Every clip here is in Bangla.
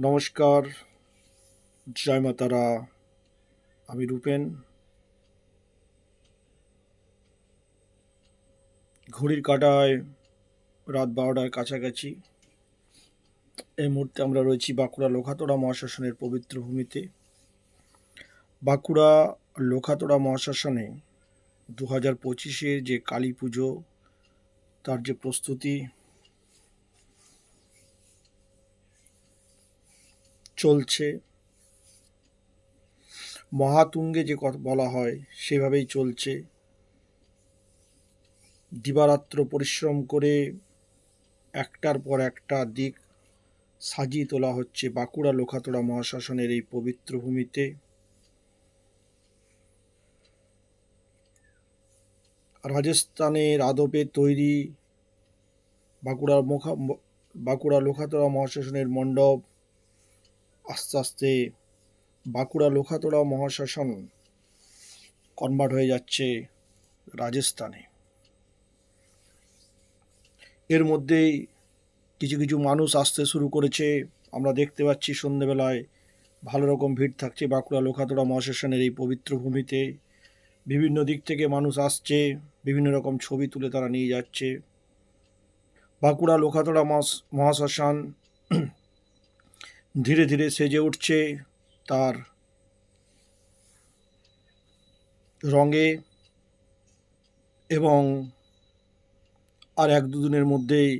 নমস্কার, জয় মা তারা আমি রূপেন। ঘড়ির কাটায় রাত বারোটার কাছাকাছি। এই মুহূর্তে আমরা রয়েছি বাঁকুড়া লোখাতোড়া মহাশাসনের পবিত্র ভূমিতে। বাঁকুড়া লোখাতোড়া মহাশাসনে দু হাজার পঁচিশের যে কালী পুজো, তার যে প্রস্তুতি চলছে। মহাতুঙ্গে যে কথা বলা হয়, সেভাবেই চলছে। দিবারাত্র পরিশ্রম করে একটার পর একটা দিক সাজিয়ে তোলা হচ্ছে বাঁকুড়া লোখাতড়া মহাশাসনের এই পবিত্র ভূমিতে। রাজস্থানের আদপে তৈরি বাঁকুড়ার মুখা বাঁকুড়া লোখাতড়া মহাশাসনের মণ্ডপ আস্তে আস্তে বাঁকুড়া লোখাতড়া মহাশাসন কনভার্ট হয়ে যাচ্ছে রাজস্থানে। এর মধ্যেই কিছু কিছু মানুষ আসতে শুরু করেছে। আমরা দেখতে পাচ্ছি সন্ধেবেলায় ভালো রকম ভিড় থাকছে বাঁকুড়া লোখাতড়া মহাশাসনের এই পবিত্র ভূমিতে। বিভিন্ন দিক থেকে মানুষ আসছে, বিভিন্ন রকম ছবি তুলে তারা নিয়ে যাচ্ছে। বাঁকুড়া লোখাতড়া মহাশ- মহাশ্মশান ধীরে ধীরে সেজে উঠছে তার রঙে এবং আর এক দুদিনের মধ্যেই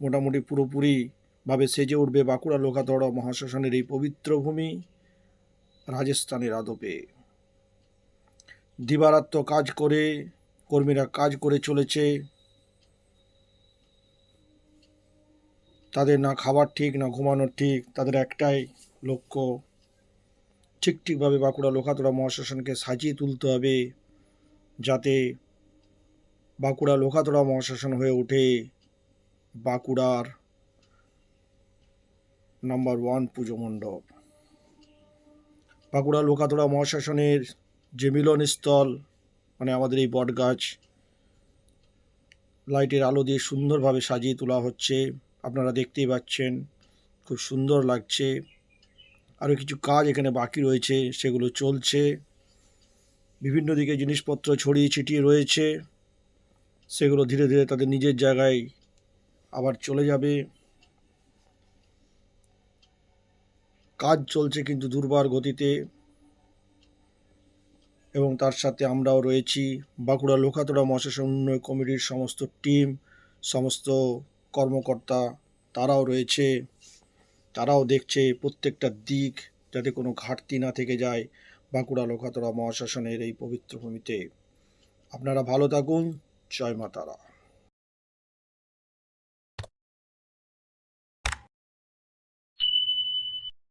মোটামুটি পুরোপুরিভাবে সেজে উঠবে বাঁকুড়া লোকাতড়া মহাশ্মশানের এই পবিত্র ভূমি, রাজস্থানের আদপে। দিবারাত্র কাজ করে, কর্মীরা কাজ করে চলেছে তাদের না খাবার ঠিক, না ঘুমানোর ঠিক, তাদের একটাই লক্ষ্য, ঠিক ঠিকভাবে বাঁকুড়া লোকাতড়া মহাশ্মশানকে সাজিয়ে তুলতে হবে, যাতে বাঁকুড়া লোকাতড়া মহাশ্মশান হয়ে ওঠে বাঁকুড়ার নাম্বার ওয়ান পুজো মণ্ডপ। বাঁকুড়া লোকাতড়া মহাশ্মশানের যে মিলনস্থল মানে আমাদের এই বটগাছ, লাইটের আলো দিয়ে সুন্দরভাবে সাজিয়ে তোলা হচ্ছে। আপনারা দেখতেই পাচ্ছেন, খুব সুন্দর লাগছে। আরও কিছু কাজ এখানে বাকি রয়েছে, সেগুলো চলছে। বিভিন্ন দিকে জিনিসপত্র ছড়িয়ে ছিটিয়ে রয়েছে। সেগুলো ধীরে ধীরে তাদের নিজের জায়গায় আবার চলে যাবে। কাজ চলছে কিন্তু দুর্বার গতিতে। এবং তার সাথে আমরাও রয়েছি। বাঁকুড়া লোকাতড়া মহাশাসন উন্নয়ন কমিটির সমস্ত টিম, সমস্ত কর্মকর্তা তারাও রয়েছে, তারাও দেখছে প্রত্যেকটা দিক যাতে কোনো ঘাটতি না থেকে যায় বাঁকুড়া লোকাতরা মহাশাসনের এই পবিত্র ভূমিতে। আপনারা ভালো থাকুন। জয় মা তারা।